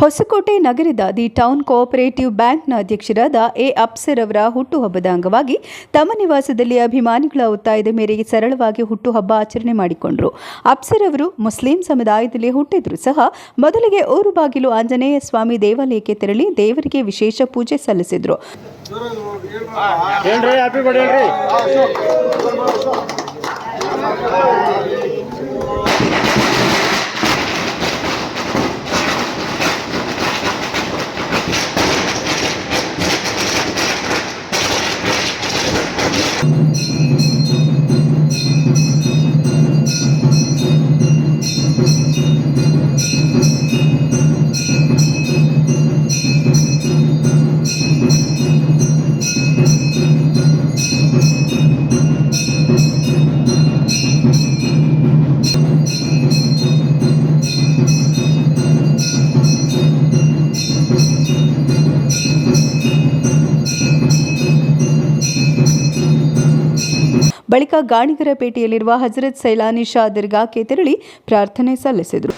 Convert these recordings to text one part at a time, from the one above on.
ಹೊಸಕೋಟೆ ನಗರದ the town cooperative ಬ್ಯಾಂಕ್ನ ಅಧ್ಯಕ್ಷರಾದ ಎ ಅಪ್ಸರ್ ಅವರ ಹುಟ್ಟುಹಬ್ಬದ ಅಂಗವಾಗಿ ತಮ್ಮ ನಿವಾಸದಲ್ಲಿ ಅಭಿಮಾನಿಗಳ ಒತ್ತಾಯದ ಮೇರೆಗೆ ಸರಳವಾಗಿ ಹುಟ್ಟುಹಬ್ಬ ಆಚರಣೆ ಮಾಡಿಕೊಂಡರು. ಅಪ್ಸರ್ ಅವರು ಮುಸ್ಲಿಂ ಸಮುದಾಯದಲ್ಲಿ ಹುಟ್ಟಿದ್ರು ಸಹ ಮೊದಲಿಗೆ ಊರು ಬಾಗಿಲು ಆಂಜನೇಯ ಸ್ವಾಮಿ ದೇವಾಲಯಕ್ಕೆ ತೆರಳಿ ದೇವರಿಗೆ ವಿಶೇಷ ಪೂಜೆ ಸಲ್ಲಿಸಿದ್ರು. ಬಳಿಕ ಗಾಣಿಗರಪೇಟೆಯಲ್ಲಿರುವ ಹಜರತ್ ಸೈಲಾನಿ ಶಾ ದರ್ಗಾಕ್ಕೆ ತೆರಳಿ ಪ್ರಾರ್ಥನೆ ಸಲ್ಲಿಸಿದರು.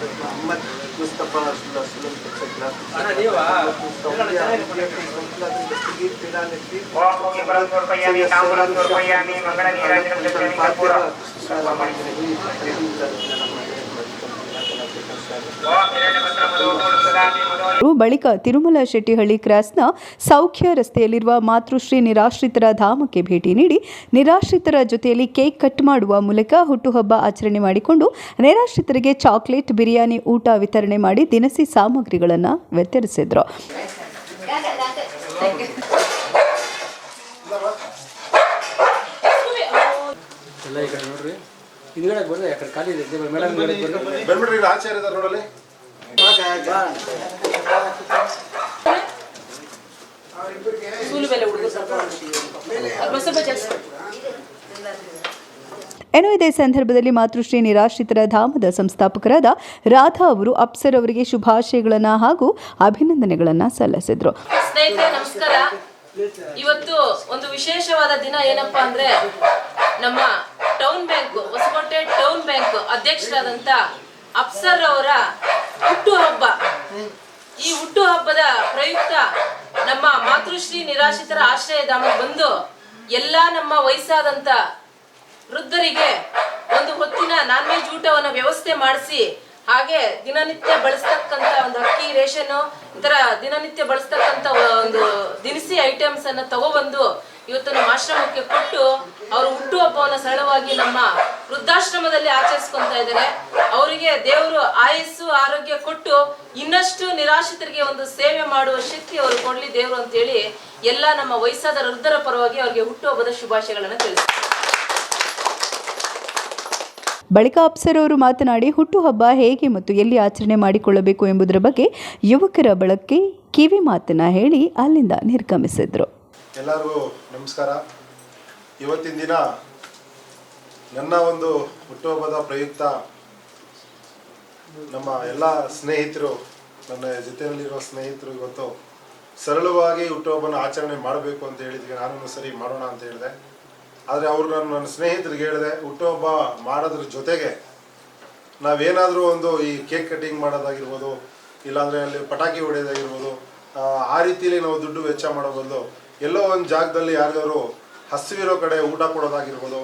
ಬಳಿಕ ತಿರುಮಲ ಶೆಟ್ಟಿಹಳ್ಳಿ ಕ್ರಾಸ್ನ ಸೌಖ್ಯ ರಸ್ತೆಯಲ್ಲಿರುವ ಮಾತೃಶ್ರೀ ನಿರಾಶ್ರಿತರ ಧಾಮಕ್ಕೆ ಭೇಟಿ ನೀಡಿ ನಿರಾಶ್ರಿತರ ಜೊತೆಯಲ್ಲಿ ಕೇಕ್ ಕಟ್ ಮಾಡುವ ಮೂಲಕ ಹುಟ್ಟುಹಬ್ಬ ಆಚರಣೆ ಮಾಡಿಕೊಂಡು ನಿರಾಶ್ರಿತರಿಗೆ ಚಾಕ್ಲೇಟ್, ಬಿರಿಯಾನಿ, ಊಟ ವಿತರಣೆ ಮಾಡಿ ದಿನಸಿ ಸಾಮಗ್ರಿಗಳನ್ನು ವಿತರಿಸಿದರು. ಹಿಂದ್ಗಡೆ ಬರ್ರಿ ಆ ಕಡೆ ಖಾಲಿ ಇದೆ. ಮೇಡಮ್ ಬರ್ರಿ ಬಂದ್ಬಿಡ್ರಿ ಇಲ್ಲಿ ಆಚಾರ್ಯ ಇದಾರೆ ನೋಡಲ್ಲಿ ಏನೋ ಇದೇ ಸಂದರ್ಭದಲ್ಲಿ ಮಾತೃಶ್ರೀ ನಿರಾಶ್ರಿತರ ಧಾಮದ ಸಂಸ್ಥಾಪಕರಾದ ರಾಧಾ ಅವರು ಅಪ್ಸರ್ ಅವರಿಗೆ ಶುಭಾಶಯಗಳನ್ನು ಹಾಗೂ ಅಭಿನಂದನೆಗಳನ್ನು ಸಲ್ಲಿಸಿದರು. ಸ್ನೇಹಿತರೆ ನಮಸ್ಕಾರ. ಇವತ್ತು ಒಂದು ವಿಶೇಷವಾದ ದಿನ ಏನಪ್ಪಾ ಅಂದ್ರೆ ನಮ್ಮ town bank Hosakote town bank ಅಧ್ಯಕ್ಷರಾದಂತ Afsar ಅವರ ಹುಟ್ಟುಹಬ್ಬ ಈ ಹುಟ್ಟುಹಬ್ಬದ ಪ್ರಯುಕ್ತ ನಮ್ಮ ಮಾತೃಶ್ರೀ ನಿರಾಶ್ರಿತರ ಆಶ್ರಯಧಾಮ ಬಂದು ಎಲ್ಲಾ ನಮ್ಮ ವಯಸ್ಸಾದಂತ ವೃದ್ಧರಿಗೆ ಒಂದು ಹೊತ್ತಿನ ನಾನ್ ವೆಜ್ ಊಟವನ್ನು ವ್ಯವಸ್ಥೆ ಮಾಡಿಸಿ ಹಾಗೆ ದಿನನಿತ್ಯ ಬಳಸ್ತಕ್ಕಂತ ಒಂದು ಅಕ್ಕಿ, ರೇಷನ್, ಇತರ ದಿನನಿತ್ಯ ಬಳಸ್ತಕ್ಕಂತ ಒಂದು ದಿನಸಿ ಐಟಮ್ಸ್ ಅನ್ನ ತಗೊಬಂದು ಇವತ್ತು ನಮ್ಮ ಆಶ್ರಮಕ್ಕೆ ಕೊಟ್ಟು ಅವರು ಹುಟ್ಟುಹಬ್ಬವನ್ನ ಸರಳವಾಗಿ ನಮ್ಮ ವೃದ್ಧಾಶ್ರಮದಲ್ಲಿ ಆಚರಿಸ್ಕೊಂತ ಇದ್ದಾರೆ. ಅವರಿಗೆ ದೇವರು ಆಯಸ್ಸು, ಆರೋಗ್ಯ ಕೊಟ್ಟು ಇನ್ನಷ್ಟು ನಿರಾಶ್ರಿತರಿಗೆ ಒಂದು ಸೇವೆ ಮಾಡುವ ಶಕ್ತಿ ಅವರು ಕೊಡ್ಲಿ ದೇವರು ಅಂತೇಳಿ ಎಲ್ಲ ನಮ್ಮ ವಯಸ್ಸಾದ ವೃದ್ಧರ ಪರವಾಗಿ ಅವರಿಗೆ ಹುಟ್ಟುಹಬ್ಬದ ಶುಭಾಶಯಗಳನ್ನು ತಿಳಿಸ್ತಾರೆ. ಬಳಿಕ ಅಪ್ಸರ್ ಅವರು ಮಾತನಾಡಿ ಹುಟ್ಟುಹಬ್ಬ ಹೇಗೆ ಮತ್ತು ಎಲ್ಲಿ ಆಚರಣೆ ಮಾಡಿಕೊಳ್ಳಬೇಕು ಎಂಬುದರ ಬಗ್ಗೆ ಯುವಕರ ಬಳಕೆ ಕಿವಿ ಮಾತನ್ನ ಹೇಳಿ ಅಲ್ಲಿಂದ ನಿರ್ಗಮಿಸಿದ್ರು. ಎಲ್ಲರಿಗೂ ನಮಸ್ಕಾರ. ಇವತ್ತಿನ ದಿನ ನನ್ನ ಒಂದು ಹುಟ್ಟುಹಬ್ಬದ ಪ್ರಯುಕ್ತ ನಮ್ಮ ಎಲ್ಲ ಸ್ನೇಹಿತರು, ನನ್ನ ಜೊತೆಯಲ್ಲಿರುವ ಸ್ನೇಹಿತರು ಇವತ್ತು ಸರಳವಾಗಿ ಹುಟ್ಟುಹಬ್ಬನ ಆಚರಣೆ ಮಾಡಬೇಕು ಅಂತ ಹೇಳಿದ್ವಿ. ನಾನು ಸರಿ ಮಾಡೋಣ ಅಂತ ಹೇಳಿದೆ. ಆದರೆ ಅವರು ನಾನು ನನ್ನ ಸ್ನೇಹಿತರಿಗೆ ಹೇಳಿದೆ ಹುಟ್ಟುಹಬ್ಬ ಮಾಡೋದ್ರ ಜೊತೆಗೆ ನಾವೇನಾದರೂ ಒಂದು ಈ ಕೇಕ್ ಕಟ್ಟಿಂಗ್ ಮಾಡೋದಾಗಿರ್ಬೋದು ಇಲ್ಲಾಂದರೆ ಅಲ್ಲಿ ಪಟಾಕಿ ಹೊಡೆಯೋದಾಗಿರ್ಬೋದು ಆ, ರೀತಿಯಲ್ಲಿ ನಾವು ದುಡ್ಡು ವೆಚ್ಚ ಮಾಡೋ ಬದಲು ಎಲ್ಲೋ ಒಂದು ಜಾಗದಲ್ಲಿ ಯಾರಿಗಾದ್ರು ಹಸಿವಿರೋ ಕಡೆ ಊಟ ಕೊಡೋದಾಗಿರ್ಬೋದು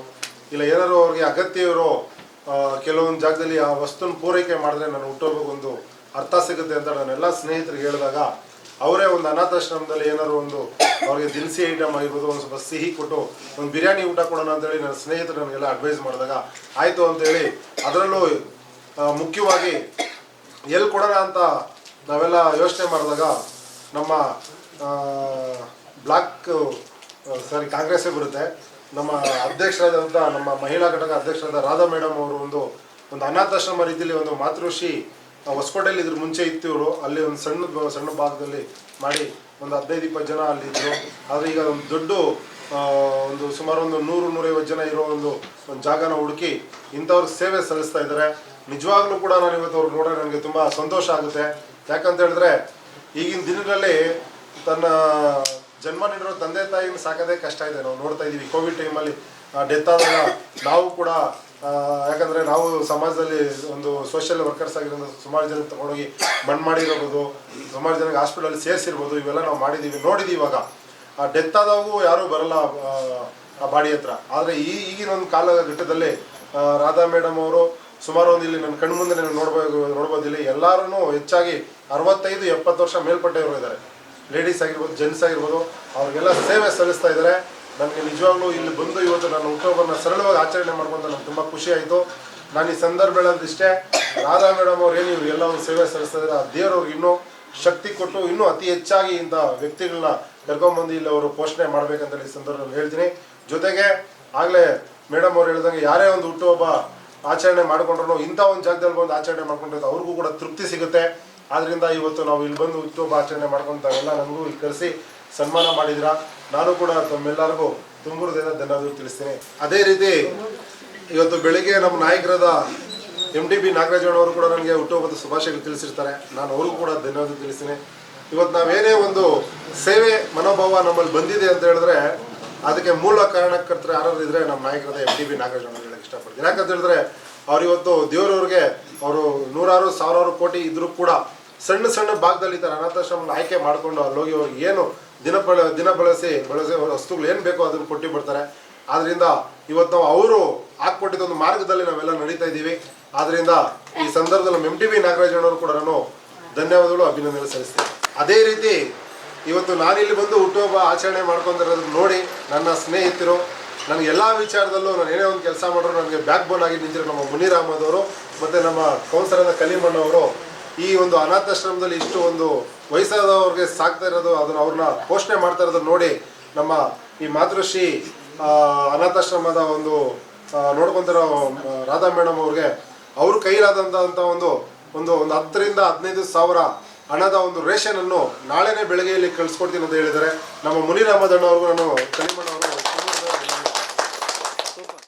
ಇಲ್ಲ ಏನಾದ್ರು ಅವ್ರಿಗೆ ಅಗತ್ಯ ಇರೋ ಕೆಲವೊಂದು ಜಾಗದಲ್ಲಿ ಆ ವಸ್ತುನ ಪೂರೈಕೆ ಮಾಡಿದ್ರೆ ನಾನು ಹುಟ್ಟೋಬೇಕೊಂದು ಅರ್ಥ ಸಿಗುತ್ತೆ ಅಂತ ನನ್ನೆಲ್ಲ ಸ್ನೇಹಿತರಿಗೆ ಹೇಳಿದಾಗ ಅವರೇ ಒಂದು ಅನಾಥಾಶ್ರಮದಲ್ಲಿ ಏನಾದ್ರು ಒಂದು ಅವ್ರಿಗೆ ದಿನಸಿ ಐಟಮ್ ಆಗಿರ್ಬೋದು, ಒಂದು ಸ್ವಲ್ಪ ಸಿಹಿ ಕೊಟ್ಟು, ಒಂದು ಬಿರಿಯಾನಿ ಊಟ ಕೊಡೋಣ ಅಂತೇಳಿ ನನ್ನ ಸ್ನೇಹಿತರು ನನಗೆಲ್ಲ ಅಡ್ವೈಸ್ ಮಾಡಿದಾಗ, ಆಯಿತು ಅಂತೇಳಿ ಅದರಲ್ಲೂ ಮುಖ್ಯವಾಗಿ ಎಲ್ಲಿ ಕೊಡೋಣ ಅಂತ ನಾವೆಲ್ಲ ಯೋಚನೆ ಮಾಡಿದಾಗ ನಮ್ಮ ಬ್ಲಾಕ್ ಸಾರಿ ಕಾಂಗ್ರೆಸ್ಸೇ ಬರುತ್ತೆ. ನಮ್ಮ ಅಧ್ಯಕ್ಷರಾದಂಥ, ನಮ್ಮ ಮಹಿಳಾ ಘಟಕ ಅಧ್ಯಕ್ಷರಾದ ರಾಧಾ ಮೇಡಮ್ ಅವರು ಒಂದು ಒಂದು ಅನಾಥಾಶ್ರಮ ರೀತಿಯಲ್ಲಿ ಒಂದು ಮಾತೃಷಿ ಹೊಸಕೋಟೆಯಲ್ಲಿ ಇದ್ರ ಮುಂಚೆ ಇತ್ತು ಇವರು. ಅಲ್ಲಿ ಒಂದು ಸಣ್ಣ ಸಣ್ಣ ಭಾಗದಲ್ಲಿ ಮಾಡಿ ಒಂದು ಹದಿನೈದು, ಇಪ್ಪತ್ತು ಜನ ಅಲ್ಲಿದ್ದರು ಆದರೆ ಈಗ ಒಂದು ದೊಡ್ಡ ಒಂದು ಸುಮಾರು ಒಂದು ನೂರು, ನೂರೈವತ್ತು ಜನ ಇರೋ ಒಂದು ಒಂದು ಜಾಗನ ಹುಡುಕಿ ಇಂಥವ್ರ ಸೇವೆ ಸಲ್ಲಿಸ್ತಾ ಇದ್ದಾರೆ. ನಿಜವಾಗ್ಲೂ ಕೂಡ ನಾನು ಇವತ್ತು ಅವ್ರು ನೋಡ್ರೆ ನನಗೆ ತುಂಬ ಸಂತೋಷ ಆಗುತ್ತೆ. ಯಾಕಂತ ಹೇಳಿದ್ರೆ, ಈಗಿನ ದಿನಗಳಲ್ಲಿ ತನ್ನ ಜನ್ಮ ನೀಡಿರೋ ತಂದೆ ತಾಯಿನ ಸಾಕೋದೇ ಕಷ್ಟ ಇದೆ. ನಾವು ನೋಡ್ತಾ ಇದ್ದೀವಿ, ಕೋವಿಡ್ ಟೈಮಲ್ಲಿ ಡೆತ್ ಆದಾಗ ನಾವು ಕೂಡ ಯಾಕಂದ್ರೆ ನಾವು ಸಮಾಜದಲ್ಲಿ ಒಂದು ಸೋಷಿಯಲ್ ವರ್ಕರ್ಸ್ ಆಗಿರೋದು ಸುಮಾರು ಜನ ತಗೊಂಡೋಗಿ ಮಣ್ಣು ಮಾಡಿರೋದು ಸುಮಾರು ಜನಕ್ಕೆ ಹಾಸ್ಪಿಟಲಲ್ಲಿ ಸೇರಿಸಿರ್ಬೋದು ಇವೆಲ್ಲ ನಾವು ಮಾಡಿದ್ದೀವಿ ನೋಡಿದ್ದೀವಿ ಇವಾಗ. ಆ ಡೆತ್ ಆದಾಗೂ ಯಾರೂ ಬರಲ್ಲ ಆ, ಬಾಡಿ ಹತ್ರ. ಆದರೆ ಈ ಈಗಿನ ಒಂದು ಕಾಲಘಟ್ಟದಲ್ಲಿ ರಾಧಾ ಮೇಡಮ್ ಅವರು ಸುಮಾರು ಒಂದು ಇಲ್ಲಿ ನನ್ನ ಕಣ್ಣು ಮುಂದೆ ನೋಡ್ಬೋದು ನೋಡ್ಬೋದು ಇಲ್ಲಿ ಎಲ್ಲರೂ ಹೆಚ್ಚಾಗಿ ಅರವತ್ತೈದು ಎಪ್ಪತ್ತು ವರ್ಷ ಮೇಲ್ಪಟ್ಟವರು ಇದ್ದಾರೆ. ಲೇಡೀಸ್ ಆಗಿರ್ಬೋದು ಜೆಂಟ್ಸ್ ಆಗಿರ್ಬೋದು ಅವ್ರಿಗೆಲ್ಲ ಸೇವೆ ಸಲ್ಲಿಸ್ತಾ ಇದ್ದಾರೆ. ನನಗೆ ನಿಜವಾಗ್ಲೂ ಇಲ್ಲಿ ಬಂದು ಇವತ್ತು ನಾನು ಹುಟ್ಟುಹಬ್ಬನ ಸರಳವಾಗಿ ಆಚರಣೆ ಮಾಡ್ಕೊಂತ ನನಗೆ ತುಂಬ ಖುಷಿ ಆಯಿತು. ನಾನು ಈ ಸಂದರ್ಭದಲ್ಲಿ ಇಷ್ಟೇ ರಾಧಾ ಮೇಡಮ್ ಅವ್ರು ಏನು ಎಲ್ಲ ಒಂದು ಸೇವೆ ಸಲ್ಲಿಸ್ತಾ ಆ ದೇವ್ರವ್ರಿಗೆ ಇನ್ನೂ ಶಕ್ತಿ ಕೊಟ್ಟು ಇನ್ನೂ ಅತಿ ಹೆಚ್ಚಾಗಿ ಇಂಥ ವ್ಯಕ್ತಿಗಳನ್ನ ಕರ್ಕೊಂಬಂದು ಇಲ್ಲಿ ಅವರು ಪೋಷಣೆ ಮಾಡ್ಬೇಕಂತ ಈ ಸಂದರ್ಭದಲ್ಲಿ ಹೇಳ್ತೀನಿ. ಜೊತೆಗೆ ಆಗಲೇ ಮೇಡಮ್ ಅವ್ರು ಹೇಳ್ದಂಗೆ ಯಾರೇ ಒಂದು ಹುಟ್ಟುಹಬ್ಬ ಆಚರಣೆ ಮಾಡ್ಕೊಂಡ್ರು ಇಂಥ ಒಂದು ಜಾಗದಲ್ಲಿ ಬಂದು ಆಚರಣೆ ಮಾಡ್ಕೊಂಡ್ರೆ ಅವ್ರಿಗೂ ಕೂಡ ತೃಪ್ತಿ ಸಿಗುತ್ತೆ. ಆದ್ರಿಂದ ಇವತ್ತು ನಾವು ಇಲ್ಲಿ ಬಂದು ಹುಟ್ಟುಹಬ್ಬ ಆಚರಣೆ ಮಾಡ್ಕೊಂತ ಎಲ್ಲ ನಮಗೂ ಇಲ್ಲಿ ಕರೆಸಿ ಸನ್ಮಾನ ಮಾಡಿದ್ರ ನಾನು ಕೂಡ ತಮ್ಮೆಲ್ಲರಿಗೂ ತುಂಬುರದಿಂದ ಧನ್ಯವಾದ ತಿಳಿಸ್ತೀನಿ. ಅದೇ ರೀತಿ ಇವತ್ತು ಬೆಳಿಗ್ಗೆ ನಮ್ಮ ನಾಯಕರಾದ ಎಂ ಡಿ ಬಿ ನಾಗರಾಜಣ್ಣವರು ಕೂಡ ನನಗೆ ಹುಟ್ಟುಹಬ್ಬದ ಶುಭಾಶಯಗಳು ತಿಳಿಸಿರ್ತಾರೆ. ನಾನು ಅವ್ರಿಗೂ ಕೂಡ ಧನ್ಯವಾದ ತಿಳಿಸ್ತೀನಿ. ಇವತ್ತು ನಾವೇನೇ ಒಂದು ಸೇವೆ ಮನೋಭಾವ ನಮ್ಮಲ್ಲಿ ಬಂದಿದೆ ಅಂತ ಹೇಳಿದ್ರೆ ಅದಕ್ಕೆ ಮೂಲ ಕಾರಣಕರ್ತರು ಯಾರು ಇದ್ರೆ ನಮ್ಮ ನಾಯಕರಾದ ಎಂ ಡಿ ಬಿ ನಾಗರಾಜಣ್ಣ ಹೇಳಕ್ಕೆ ಇಷ್ಟಪಡ್ತೀನಿ. ಯಾಕಂತ ಹೇಳಿದ್ರೆ ಅವ್ರು ಇವತ್ತು ದೇವರವ್ರಿಗೆ ಅವರು ನೂರಾರು, ಸಾವಿರಾರು ಕೋಟಿ ಇದ್ರೂ ಕೂಡ ಸಣ್ಣ ಸಣ್ಣ ಭಾಗದಲ್ಲಿ ಈ ಥರ ಅನಾಥಾಶ್ರಮ ಆಯ್ಕೆ ಮಾಡಿಕೊಂಡು ಅಲ್ಲಿ ಹೋಗಿ ಅವ್ರಿಗೆ ಏನು ದಿನ ಬಳ ದಿನ ಬಳಸಿ ಬಳಸಿ ವಸ್ತುಗಳು ಏನು ಬೇಕೋ ಅದನ್ನು ಕೊಟ್ಟು ಬಿಡ್ತಾರೆ. ಆದ್ರಿಂದ ಇವತ್ತು ನಾವು ಅವರು ಹಾಕ್ಕೊಟ್ಟಿದ್ದ ಒಂದು ಮಾರ್ಗದಲ್ಲಿ ನಾವೆಲ್ಲ ನಡೀತಾ ಇದ್ದೀವಿ. ಆದ್ರಿಂದ ಈ ಸಂದರ್ಭದಲ್ಲಿ ಎಂ ಟಿ ಬಿ ನಾಗರಾಜಣ್ಣವರು ಕೂಡ ನಾನು ಧನ್ಯವಾದಗಳು ಅಭಿನಂದನೆ ಸಲ್ಲಿಸ್ತೀನಿ. ಅದೇ ರೀತಿ ಇವತ್ತು ನಾನಿಲ್ಲಿ ಬಂದು ಹುಟ್ಟುಹಬ್ಬ ಆಚರಣೆ ಮಾಡ್ಕೊಂಡಿರೋದನ್ನ ನೋಡಿ ನನ್ನ ಸ್ನೇಹಿತರು, ನನಗೆ ಎಲ್ಲ ವಿಚಾರದಲ್ಲೂ ನಾನು ಏನೇ ಒಂದು ಕೆಲಸ ಮಾಡಿದ್ರು ನನಗೆ ಬ್ಯಾಕ್ ಬೋನ್ ಆಗಿ ನಿಂತಿರೋ ನಮ್ಮ ಮುನಿರಾಮದವರು, ಮತ್ತು ನಮ್ಮ ಕೌನ್ಸಲರ್ ಕಲೀಮಣ್ಣವರು ಈ ಒಂದು ಅನಾಥಾಶ್ರಮದಲ್ಲಿ ಇಷ್ಟು ಒಂದು ವಯಸ್ಸಾದವ್ರಿಗೆ ಸಾಕ್ತಾ ಇರೋದು, ಅದನ್ನು ಅವ್ರನ್ನ ಪೋಷಣೆ ಮಾಡ್ತಾ ಇರೋದನ್ನ ನೋಡಿ ನಮ್ಮ ಈ ಮಾತೃಶ್ರೀ ಅನಾಥಾಶ್ರಮದ ಒಂದು ನೋಡ್ಕೊಂತಿರೋ ರಾಧಾ ಮೇಡಮ್ ಅವ್ರಿಗೆ, ಅವ್ರ ಕೈಲಾದಂಥ ಒಂದು ಒಂದು ಒಂದು ಹತ್ತರಿಂದ ಹದಿನೈದು ಸಾವಿರ ಹಣದ ಒಂದು ರೇಷನ್ ಅನ್ನು ನಾಳೆನೇ ಬೆಳಗ್ಗೆ ಕಳ್ಸಿಕೊಡ್ತೀನಿ ಅಂತ ಹೇಳಿದ್ದಾರೆ. ನಮ್ಮ ಮುನಿರಾಮದಣ್ಣ ಅವ್ರಿಗೂ ನಾನು ಕಲಿಮಣ್ಣ